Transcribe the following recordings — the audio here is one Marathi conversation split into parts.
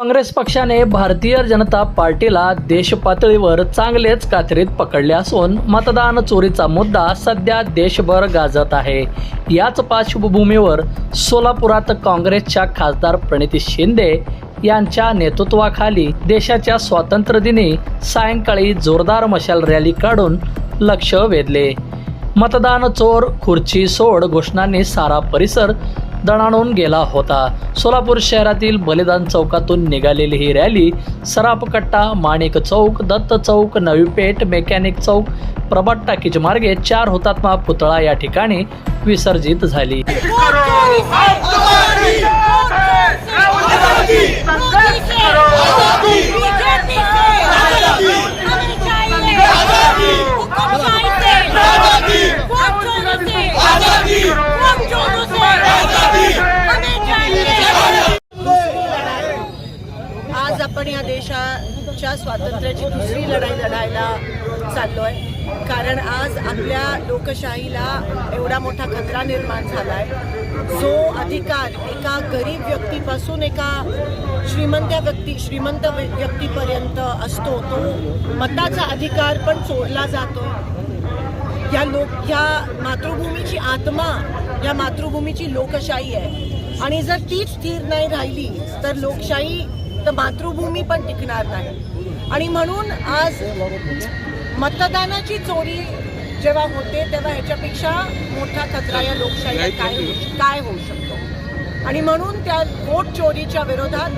काँग्रेस पक्षाने भारतीय जनता पार्टीला देशपातळीवर चांगलेच कात्रीत पकडले असून मतदान चोरीचा मुद्दा सध्या देशभर गाजत आहे. याच पार्श्वभूमीवर सोलापुरात काँग्रेसच्या खासदार प्रणिती शिंदे यांच्या नेतृत्वाखाली देशाच्या स्वातंत्र्यदिनी सायंकाळी जोरदार मशाल रॅली काढून लक्ष वेधले. मतदान चोर खुर्ची सोड घोषणांनी सारा परिसर दणाणून गेला होता. सोलापूर शहरातील बलिदान चौकातून निघालेली ही रॅली सरापकट्टा माणिक चौक दत्त चौक नवी पेठ मेकॅनिक चौक प्रभात टाकीज मार्गे चार हुतात्मा पुतळा या ठिकाणी विसर्जित झाली. आपण या देशाच्या स्वातंत्र्याची दुसरी लढाई लढायला चाललोय. कारण आज आपल्या लोकशाहीला एवढा मोठा खतरा निर्माण झाला आहे जो अधिकार एका गरीब व्यक्तीपासून एका श्रीमंत व्यक्ती श्रीमंत व्यक्तीपर्यंत असतो तो मताचा अधिकार पण चोरला जातो या लोक या मातृभूमीची आत्मा या मातृभूमीची लोकशाही आहे. आणि जर तीच स्थिर नाही राहिली तर लोकशाही तर मातृभूमी पण टिकणार नाही. आणि म्हणून आज मतदानाची चोरी जेव्हा होते तेव्हा ह्याच्यापेक्षा मोठा खतरा या लोकशाहीला काय होऊ- काय होऊ शकतो? आणि म्हणून त्या वोट चोरीच्या विरोधात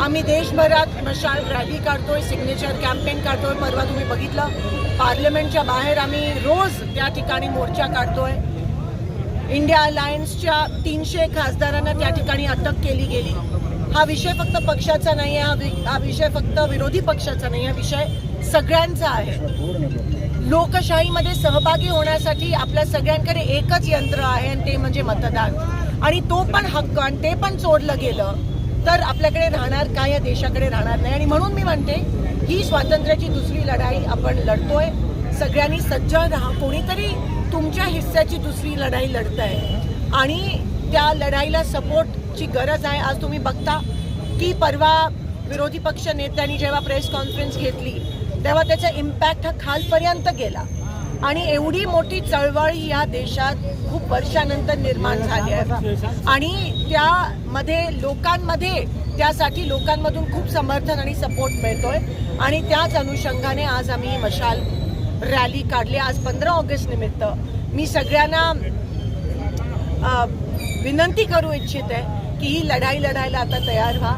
आम्ही देशभरात मशाल रॅली काढतोय सिग्नेचर कॅम्पेन काढतोय. परवा तुम्ही बघितलं पार्लमेंटच्या बाहेर आम्ही रोज त्या ठिकाणी मोर्चा काढतोय. इंडिया अलायन्सच्या तीनशे खासदारांना त्या ठिकाणी अटक केली गेली. हा विषय फक्त पक्षाचा नाही आहे हा वि- हा विषय फक्त विरोधी पक्षाचा नाही हा विषय सगळ्यांचा आहे. लोकशाहीमध्ये सहभागी होण्यासाठी आपल्या सगळ्यांकडे एकच यंत्र आहे आणि ते म्हणजे मतदान. आणि तो पण हक्क आणि ते पण चोरलं गेलं तर आपल्याकडे राहणार काय? या देशाकडे राहणार नाही. आणि म्हणून मी म्हणते ही स्वातंत्र्याची दुसरी लढाई आपण लढतोय. सगळ्यांनी सज्ज राहा. कोणीतरी तुमच्या हिस्स्याची दुसरी लढाई लढतंय. आणि त्या लढाईला सपोर्टची गरज आहे. आज तुम्ही बघता की परवा विरोधी पक्ष नेत्यांनी जेव्हा प्रेस कॉन्फरन्स घेतली तेव्हा त्याचा इम्पॅक्ट हा खालपर्यंत गेला. आणि एवढी मोठी चळवळ ही या देशात खूप वर्षानंतर निर्माण झाली आहे. आणि त्यामध्ये लोकांमध्ये त्यासाठी लोकांमधून खूप समर्थन आणि सपोर्ट मिळतोय. आणि त्याच अनुषंगाने आज आम्ही मशाल रॅली काढली आज पंधरा ऑगस्ट निमित्त. मी सगळ्यांना विनंती करू इच्छित आहे की ही लढाई लढायला आता तयार व्हा.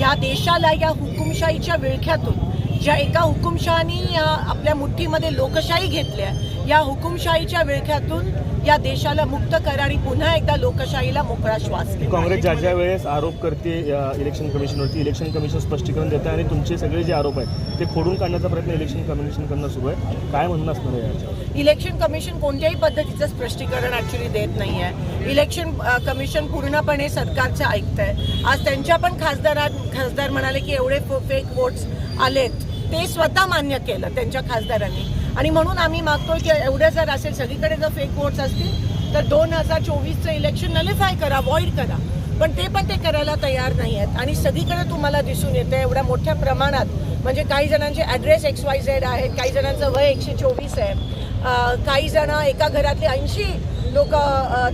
या देशाला या हुकुमशाहीच्या विळख्यातून ज्या एका हुकुमशहानी आपल्या मुठ्ठीमध्ये लोकशाही घेतल्या या हुकुमशाहीच्या विळख्यातून या देशाला मुक्त करा आणि पुन्हा एकदा लोकशाहीला मोकळा श्वास. काँग्रेस ज्या ज्या वेळेस आरोप करते इलेक्शन कमिशनवरती इलेक्शन कमिशन स्पष्टीकरण देतं आणि तुमचे सगळे जे आरोप आहेत ते खोडून काढण्याचा प्रयत्न इलेक्शन कमिशन करणं सुरू आहे. काय म्हणणं असणार आहे इलेक्शन कमिशन कोणत्याही पद्धतीचं स्पष्टीकरण ऍक्च्युली देत नाही आहे इलेक्शन कमिशन पूर्णपणे सरकारचं ऐकतंय. आज त्यांच्या पण खासदारात खासदार म्हणाले की एवढे फेक वोट्स आलेत. ते स्वतः मान्य केलं त्यांच्या खासदारांनी. आणि म्हणून आम्ही मागतोय की एवढं जर असेल सगळीकडे जर फेक वोट्स असतील तर दोन हजार चोवीसचं इलेक्शन नलिफाय करा अवॉइड करा. पण ते पण ते करायला तयार नाही आहेत आणि सगळीकडे तुम्हाला दिसून येतं एवढ्या मोठ्या प्रमाणात. म्हणजे काही जणांचे ॲड्रेस एक्स वाय झेड आहेत काही जणांचं वय एकशे चोवीस आहे. काही जण एका घरातले ऐंशी लोक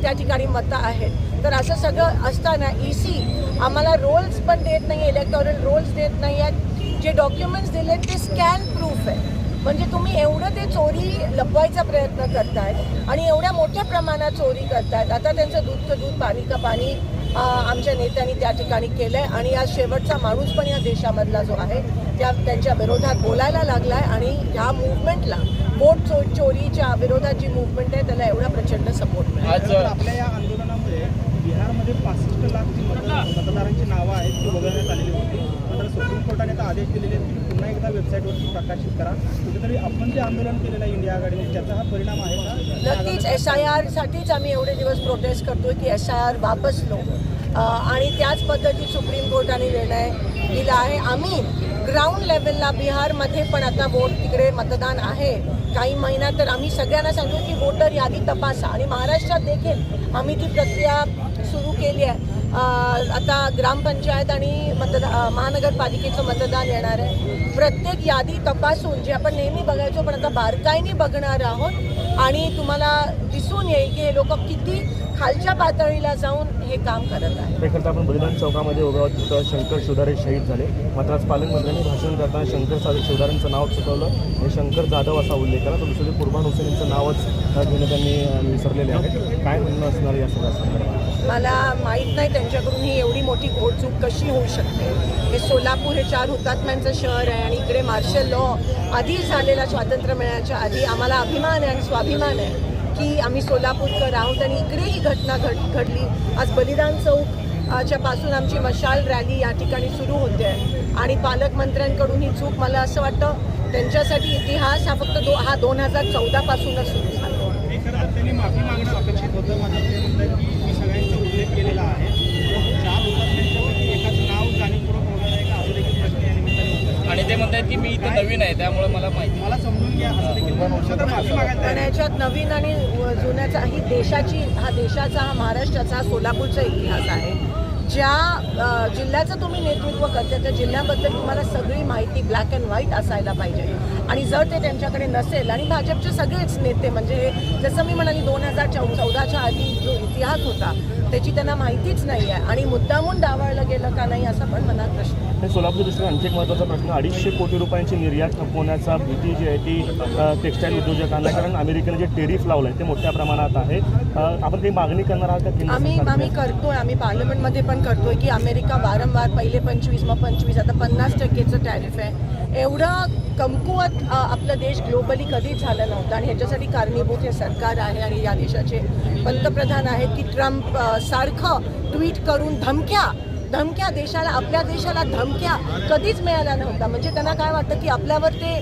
त्या ठिकाणी मतं आहेत. तर असं सगळं असताना ई सी आम्हाला रोल्स पण देत नाही इलेक्टॉरल रोल्स देत नाही आहेत जे डॉक्युमेंट्स दिले ते स्कॅन प्रूफ आहे. म्हणजे तुम्ही एवढं ते चोरी लपवायचा प्रयत्न करतायत आणि एवढ्या मोठ्या प्रमाणात चोरी करतायत. आता त्यांचं दूध का दूध पाणी का पाणी आमच्या नेत्यांनी त्या ठिकाणी केलंय आणि आज शेवटचा माणूस पण या देशामधला जो आहे त्या त्यांच्या विरोधात बोलायला लागलाय आणि ह्या मुवमेंटला वोट चो चोरीच्या विरोधात जी मुवमेंट आहे त्याला एवढा प्रचंड सपोर्ट मिळाला. आपल्या या आंदोलनामुळे बिहारमध्ये पासष्ट लाख मतदारांची नावं आहेत ती वगळण्यात आलेली होती. मात्र सुप्रीम कोर्टाने आता आदेश दिलेले आहेत की पुन्हा एकदा वेबसाईटवर प्रकाशित करा. कुठेतरी आपण जे आंदोलन केलेलं आहे इंडिया आघाडीने त्याचा हा परिणाम आहे का? नक्कीच एस आय आरसाठीच आम्ही एवढे दिवस प्रोटेस्ट करतोय की एस आय आर वापस लो आणि त्याच पद्धतीत सुप्रीम कोर्टाने निर्णय दिला आहे. आम्ही ग्राउंड लेवलला बिहारमध्ये पण आता वोट तिकडे मतदान आहे. काही महिन्यात तर आम्ही सगळ्यांना सांगतो की वोटर यादी तपासा. आणि महाराष्ट्रात देखील आम्ही ती प्रक्रिया सुरू केली आहे. आता ग्रामपंचायत आणि मतदा महानगरपालिकेचं मतदान येणार आहे. प्रत्येक यादी तपासून जे आपण नेहमी बघायचो पण आता बारकाईने बघणार आहोत आणि तुम्हाला दिसून येईल की हे लोक किती खालच्या पातळीला जाऊन हे काम करत आहे करता आपण बलिदान चौकामध्ये उभे आहोत. तिथं शंकर सुधारे शहीद झाले. मात्र आज पालकमंत्र्यांनी भाषण करताना शंकर सा- शिवदारेंचं नाव चुकवलं हे शंकर जाधव असा उल्लेख केला. तर दुसरे कुर्बान हुसेन यांचं नावच घेणं त्यांनी विसरलेले आहे काय म्हणणं असणार या सगळ्या संदर्भात? मला माहीत नाही त्यांच्याकडून ही एवढी मोठी घोडचूक कशी होऊ शकते. हे सोलापूर हे चार हुतात्म्यांचं शहर आहे आणि इकडे मार्शल लॉ आधी झालेला स्वातंत्र्य मिळण्याच्या आधी आम्हाला अभिमान आहे आणि स्वाभिमान आहे की आम्ही सोलापूरकर आहोत आणि इकडे ही घटना घड घडली. आज बलिदान चौक च्या पासून आमची मशाल रॅली या ठिकाणी सुरू होते आणि पालकमंत्र्यांकडून ही चूक मला असं वाटतं त्यांच्यासाठी इतिहास हा फक्त दो हा दोन हजार चौदापासूनच सुरू झाला हे खरं तर त्यांनी माफी मागणं अपेक्षित होतं मात्र ते म्हणतात की मी सगळ्यांचा उल्लेख केलेला आहे चार हुतात्म्यांच्यापैकी एकाचं नाव जाणीवपूर्वक वगैरे आहे का असं देखील प्रश्न या निमित्ताने होतात आणि ते म्हणतात की मी इथं नवीन आहे त्यामुळे मला माहिती. मला समजून घ्या असं देखील पण याच्यात नवीन आणि जुन्याचा ही देशाची हा देशाचा हा महाराष्ट्राचा हा सोलापूरचा इतिहास आहे. ज्या जिल्ह्याचं तुम्ही नेतृत्व करते त्या जिल्ह्याबद्दल तुम्हाला सगळी माहिती ब्लॅक अँड व्हाईट असायला पाहिजे आणि जर ते त्यांच्याकडे नसेल आणि भाजपचे सगळेच नेते म्हणजे हे जसं मी म्हणाली दोन हजार चौ चौदाच्या आधी जो इतिहास होता त्याची त्यांना माहितीच नाही आहे आणि मुद्दामून डावळलं गेलं का नाही असा पण मनात प्रश्न आहे. सोलापूर दृष्टीने आणखी एक महत्त्वाचा प्रश्न अडीचशे कोटी रुपयांची निर्यात थकवण्याचा भीती जी आहे ती टेक्स्टाईल उद्योजकांना कारण अमेरिकेने जे टेरिफ लावलं आहे ते मोठ्या प्रमाणात आहे आपण काही मागणी करणार आहात आम्ही? आम्ही करतोय आम्ही पार्लमेंटमध्ये पण करतोय की अमेरिका वारंवार पहिले पंचवीस मग पंचवीस आता पन्नास टक्केचं टॅरिफ आहे. एवढा कमकुवत आपला देश ग्लोबली कधीच झाला नव्हता आणि ह्याच्यासाठी कारणीभूत हे सरकार आहे आणि या देशाचे पंतप्रधान आहेत की ट्रम्प सारखं ट्विट करून धमक्या धमक्या देशाला आपल्या देशाला धमक्या कधीच मिळाल्या नव्हत्या. म्हणजे त्यांना काय वाटतं की आपल्यावर ते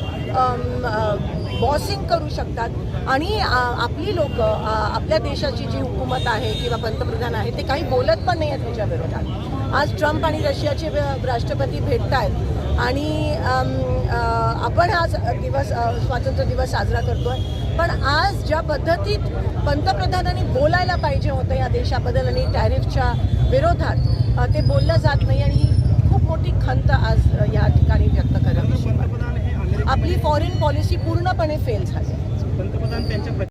बॉसिंग करू शकतात. आणि आपली लोक आपल्या देशाची जी हुकूमत आहे किंवा पंतप्रधान आहे ते काही बोलत पण नाही आहेत त्याच्या विरोधात. आज ट्रम्प आणि रशियाचे राष्ट्रपती भेटत आहेत आणि आपण आज दिवस स्वातंत्र्य दिवस साजरा करतो आहे पण आज ज्या पद्धतीत पंतप्रधानांनी बोलायला पाहिजे होतं या देशाबद्दल आणि टॅरिफच्या विरोधात ते बोललं जात नाही आणि ही खूप मोठी खंत आज या ठिकाणी व्यक्त करत पंतप्रधान आपली फॉरेन पॉलिसी पूर्णपणे फेल झाली. पंतप्रधान त्यांच्या